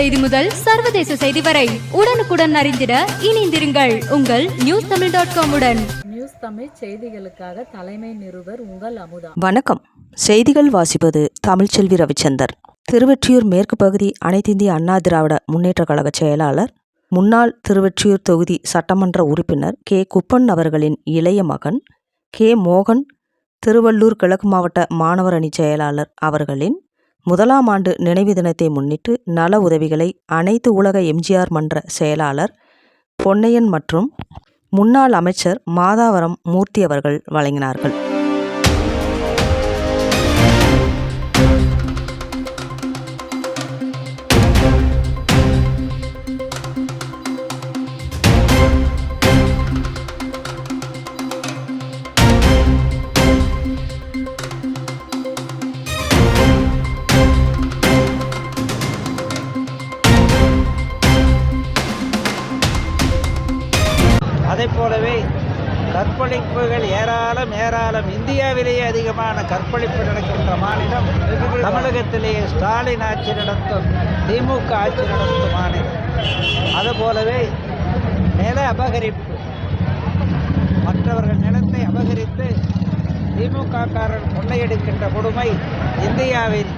செய்தி முதல் சர்வதேச செய்தி வரை உடனுக்குடன் அறிந்திட இணைந்திருங்கள் உங்கள் நியூஸ் தமிழ் டாட் காம் உடன். நியூஸ் தமிழ் செய்திகளுக்காக தலைமை நிருபர் உங்கள் அமுதா. வணக்கம். செய்திகள் வாசிப்பது தமிழ்ச்செல்வி ரவிச்சந்தர். திருவெற்றியூர் மேற்கு பகுதி அனைத்திந்திய அண்ணா திராவிட முன்னேற்றக் கழக செயலாளர் முன்னாள் திருவெற்றியூர் தொகுதி சட்டமன்ற உறுப்பினர் கே. குப்பன் அவர்களின் இளைய மகன் கே. மோகன் திருவள்ளூர் கிழக்கு மாவட்ட மாணவர் அணி செயலாளர் அவர்களின் முதலாம் ஆண்டு நினைவு தினத்தை முன்னிட்டு நல உதவிகளை அனைத்து உலக எம்ஜிஆர் மன்ற செயலாளர் பொன்னையன் மற்றும் முன்னாள் அமைச்சர் மாதாவரம் மூர்த்தி அவர்கள் வழங்கினார்கள். அதைப் போலவே கற்பழிப்புகள் ஏராளம் ஏராளம். இந்தியாவிலேயே அதிகமான கற்பழிப்பு நடக்கின்ற மாநிலம் தமிழகத்திலேயே ஸ்டாலின் ஆட்சி நடத்தும் திமுக ஆட்சி நடத்தும் மாநிலம். அதுபோலவே நில அபகரிப்பு. மற்றவர்கள் நிலத்தை அபகரித்து திமுகக்காரன் கொள்ளையெடுக்கின்ற கொடுமை இந்தியாவில்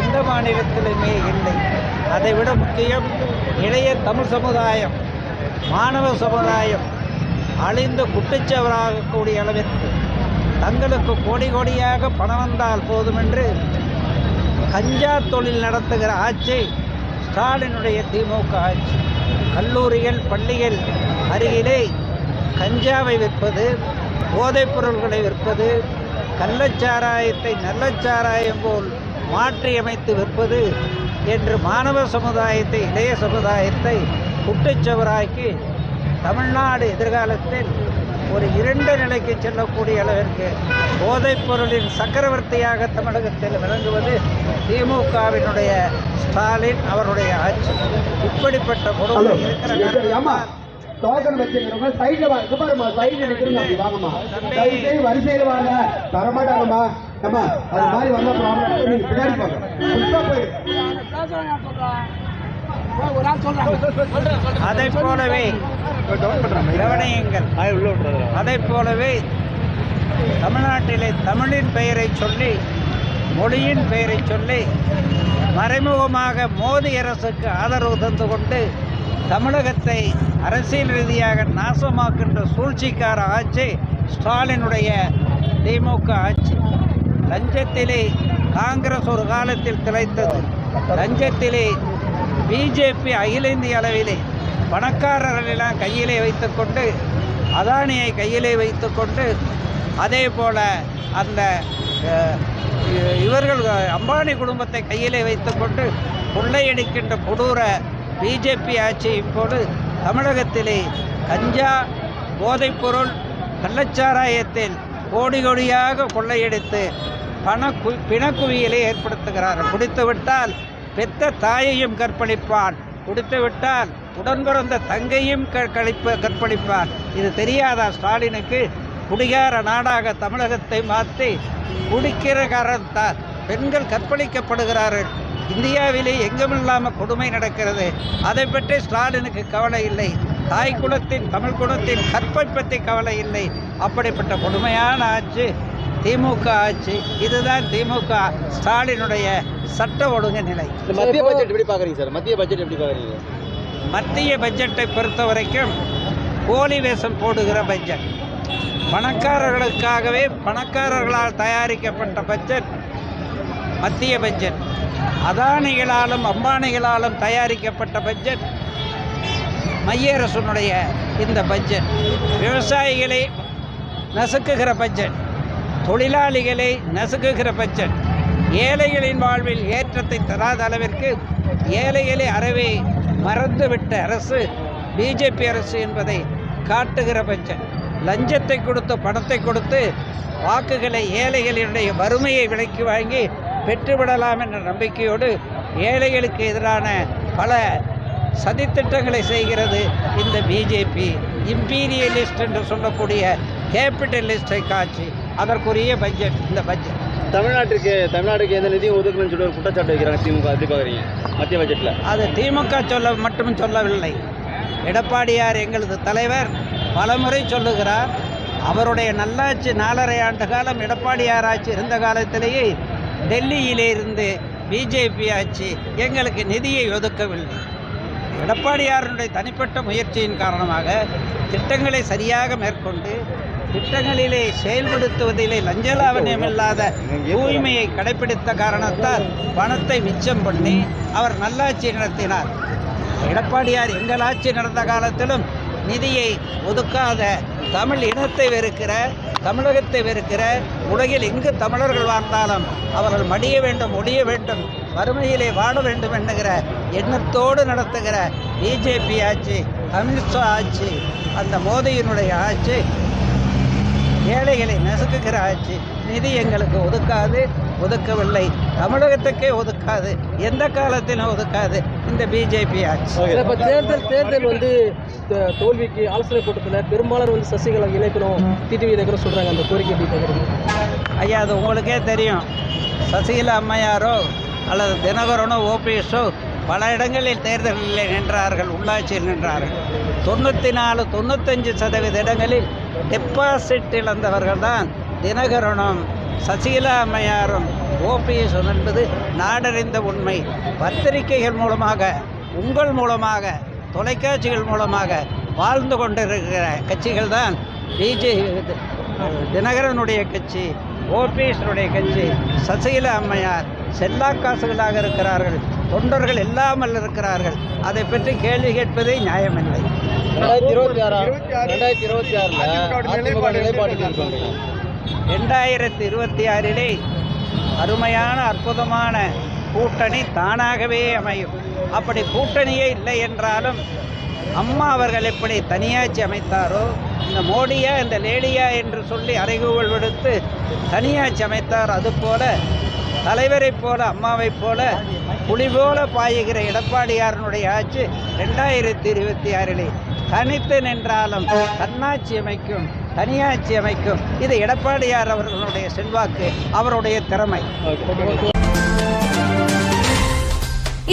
எந்த மாநிலத்திலுமே இல்லை. அதைவிட முக்கியம் இளைய தமிழ் சமுதாயம் மாணவ சமுதாயம். அழிந்து குட்டிச்சவராகக்கூடிய அளவிற்கு தங்களுக்கு கோடி கோடியாக பணம் வந்தால் போதுமென்று கஞ்சா தொழில் நடத்துகிற ஆட்சி ஸ்டாலினுடைய திமுக ஆட்சி. கல்லூரிகள் பள்ளிகள் அருகிலே கஞ்சாவை விற்பது போதைப் பொருள்களை விற்பது கள்ளச்சாராயத்தை நல்லச்சாராயம் போல் மாற்றியமைத்து விற்பது என்று மாணவ சமுதாயத்தை இளைய சமுதாயத்தை குட்டிச்சவராக்கி தமிழ்நாடு எதிர்காலத்தில் ஒரு இரண்டு நிலைக்கு செல்லக்கூடிய அளவிற்கு போதைப் பொருளின் சக்கரவர்த்தியாக தமிழகத்தில் விளங்குவது திமுகவினுடைய ஸ்டாலின் அவருடைய ஆட்சி. இப்படிப்பட்ட கொடுமை இருக்கிற டோக்கன் வச்சுக்கிறவங்க சைடுல வா இங்க பாருமா சைடுல நிக்கிறீங்க அப்படி வாங்கம்மா. தயவு செய்து வரிசையில வாங்க. தரமாட்டாங்கம்மா. அம்மா அது மாதிரி வந்தா ப்ராப்ளம் நீங்க பின்னாடி போங்க. புதுசா போயிடு அதை போலவே கவனியுங்கள். அதை போலவே தமிழ்நாட்டிலே தமிழின் பெயரை சொல்லி மொழியின் பெயரை சொல்லி மறைமுகமாக மோடி அரசுக்கு ஆதரவு தந்து கொண்டு தமிழகத்தை அரசியல் ரீதியாக நாசமாக்கின்ற சூழ்ச்சிக்கார ஆட்சி ஸ்டாலினுடைய திமுக ஆட்சி. லஞ்சத்திலே காங்கிரஸ் ஒரு காலத்தில் திளைத்தது. லஞ்சத்திலே பிஜேபி அகில இந்திய அளவிலே பணக்காரர்களெல்லாம் கையிலே வைத்துக்கொண்டு அதானியை கையிலே வைத்துக்கொண்டு அதே போல அந்த இவர்கள் அம்பானி குடும்பத்தை கையிலே வைத்துக்கொண்டு கொள்ளையடிக்கின்ற கொடூர பிஜேபி ஆட்சி இப்போது தமிழகத்திலே கஞ்சா போதைப்பொருள் கள்ளச்சாராயத்தில் கோடி கோடியாக கொள்ளையடித்து பண பிணக்குவியலை ஏற்படுத்துகிறார்கள். குடித்துவிட்டால் பெத்த தாயையும் கற்பழிப்பான். குடித்துவிட்டால் உடன் பிறந்த தங்கையும் க கழிப்ப கற்பழிப்பான். இது தெரியாதா ஸ்டாலினுக்கு? குடிகார நாடாக தமிழகத்தை மாற்றி குடிக்கிற காரணத்தால் பெண்கள் கற்பழிக்கப்படுகிறார்கள். இந்தியாவிலே எங்குமில்லாமல் கொடுமை நடக்கிறது. அதை பற்றி ஸ்டாலினுக்கு கவலை இல்லை. தாய் குலத்தின் தமிழ் குலத்தின் கற்பை பற்றி கவலை இல்லை. அப்படிப்பட்ட கொடுமையான ஆட்சி திமுக ஆட்சி இதுதான் திமுக ஸ்டாலினுடைய சட்ட ஒழுங்கு நிலை. மத்திய பட்ஜெட் எப்படி பாக்குறீங்க சார்? மத்திய பட்ஜெட் எப்படி பாக்குறீங்க மத்திய பட்ஜெட்டை பொறுத்த வரைக்கும் போலி வேஷம் போடுகிற பட்ஜெட் பணக்காரர்களுக்காகவே பணக்காரர்களால் தயாரிக்கப்பட்ட பட்ஜெட் மத்திய பட்ஜெட் அதானிகளாலும் அம்பானிகளாலும் தயாரிக்கப்பட்ட பட்ஜெட் மைய அரசனுடைய இந்த பட்ஜெட் விவசாயிகளை நசுக்குகிற பட்ஜெட் தொழிலாளிகளை நசுக்குகிற பட்சம் ஏழைகளின் வாழ்வில் ஏற்றத்தை தராத அளவிற்கு ஏழைகளை அறவே மறந்துவிட்ட அரசு பிஜேபி அரசு என்பதை காட்டுகிற பட்சம். லஞ்சத்தை கொடுத்து பணத்தை கொடுத்து வாக்குகளை ஏழைகளினுடைய வறுமையை விலைக்கு வாங்கி பெற்றுவிடலாம் என்ற நம்பிக்கையோடு ஏழைகளுக்கு எதிரான பல சதித்திட்டங்களை செய்கிறது இந்த பிஜேபி. இம்பீரியலிஸ்ட் என்று சொல்லக்கூடிய கேபிட்டலிஸ்டை காட்சி அதற்குரிய பட்ஜெட் இந்த பட்ஜெட் தமிழ்நாட்டுக்கு தமிழ்நாட்டுக்கு எந்த நிதியும் ஒதுக்கணும்னு சொல்லி ஒரு குற்றச்சாட்டு வைக்கிறாங்க திமுக. எப்படி பார்க்குறீங்க? மத்திய பட்ஜெட்டில் அது திமுக சொல்ல மட்டும் சொல்லவில்லை. எடப்பாடியார் எங்களது தலைவர் பலமுறை சொல்லுகிறார் அவருடைய நல்லாட்சி நாலரை ஆண்டு காலம் எடப்பாடியார் ஆட்சி இருந்த காலத்திலேயே டெல்லியிலே இருந்து பிஜேபி ஆட்சி எங்களுக்கு நிதியை ஒதுக்கவில்லை. எடப்பாடியாருடைய தனிப்பட்ட முயற்சியின் காரணமாக திட்டங்களை சரியாக மேற்கொண்டு திட்டங்களிலே செயல்படுத்துவதிலே லஞ்சலாவண்யம் இல்லாத தூய்மையை கடைபிடித்த காரணத்தால் பணத்தை மிச்சம் பண்ணி அவர் நல்லாட்சி நடத்தினார். எடப்பாடியார் எங்கள் ஆட்சி நடந்த காலத்திலும் நிதியை ஒதுக்காத தமிழ் இனத்தை வெறுக்கிற தமிழகத்தை வெறுக்கிற உலகில் எங்கு தமிழர்கள் வாழ்ந்தாலும் அவர்கள் மடிய வேண்டும் ஒழிய வேண்டும் வறுமையிலே வாழ வேண்டும் என்கிற எண்ணத்தோடு நடத்துகிற பிஜேபி ஆட்சி அமித்ஷா ஆட்சி அந்த மோதியினுடைய ஆட்சி ஏழைகளை நசுக்குகிற ஆட்சி நிதி எங்களுக்கு ஒதுக்காது ஒதுக்கவில்லை. தமிழகத்துக்கே ஒதுக்காது. எந்த காலத்திலும் ஒதுக்காது. இந்த பிஜேபி ஆட்சி. இப்போ தேர்தல் தேர்தல் வந்து தோல்விக்கு ஆலோசனை கூட்டத்தில் பெரும்பாலும் வந்து சசிகலா இணைக்கணும் டிடிவி இணைக்கணும் சொல்கிறாங்க அந்த கோரிக்கை எப்படி ஐயா அது உங்களுக்கே தெரியும். சசிகலா அம்மையாரோ அல்லது தினகரனோ ஓபிஎஸோ பல இடங்களில் தேர்தலில் நின்றார்கள் உள்ளாட்சியில் நின்றார்கள். தொண்ணூற்றி நாலு தொண்ணூத்தஞ்சு சதவீத இடங்களில் டெபாசிட் இழந்தவர்கள் தான் தினகரனும் சசிகலா அம்மையாரும் ஓபிஎஸ் என்பது நாடறிந்த உண்மை. பத்திரிகைகள் மூலமாக உங்கள் மூலமாக தொலைக்காட்சிகள் மூலமாக வாழ்ந்து கொண்டிருக்கிற கட்சிகள் தான் பிஜே தினகரனுடைய கட்சி ஓபிஎஸ்னுடைய கட்சி சசிகலா அம்மையார் செல்லா காசுகளாக இருக்கிறார்கள் தொண்டர்கள் இல்லாமல் இருக்கிறார்கள். அதை பற்றி கேள்வி கேட்பதே நியாயமில்லை. ரெண்டாயிரத்தி இருபத்தி ஆறா. ரெண்டாயிரத்தி இருபத்தி ஆறில் நிலைப்பாடு ரெண்டாயிரத்தி இருபத்தி ஆறிலே அருமையான அற்புதமான கூட்டணி தானாகவே அமையும். அப்படி கூட்டணியே இல்லை என்றாலும் அம்மா அவர்கள் எப்படி தனியாட்சி அமைத்தாரோ இந்த மோடியா இந்த லேடியா என்று சொல்லி அறைகூவல் விடுத்து தனியாட்சி அமைத்தார் அதுபோல தலைவரைப் போல அம்மாவைப் போல புலி போல பாயுகிற எடப்பாடியாரனுடைய ஆட்சி ரெண்டாயிரத்தி இருபத்தி ஆறிலே தனித்து நின்றாலும் தன்னாட்சி அமைக்கும் தனியாட்சி அமைக்கும். இது எடப்பாடியார் அவர்களுடைய செல்வாக்கு அவருடைய திறமை.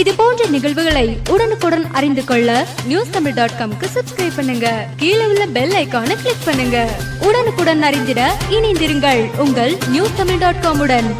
இது போன்ற நிகழ்வுகளை உடனுக்குடன் அறிந்து கொள்ள நியூஸ் தமிழ் டாட் காம்க்கு சப்ஸ்கிரைப் பண்ணுங்க. கீழே உள்ள பெல் ஐக்கானை கிளிக் பண்ணுங்க. உடனுக்குடன் அறிந்திட இணைந்திருங்கள் உங்கள் நியூஸ் தமிழ் டாட் காமுடன்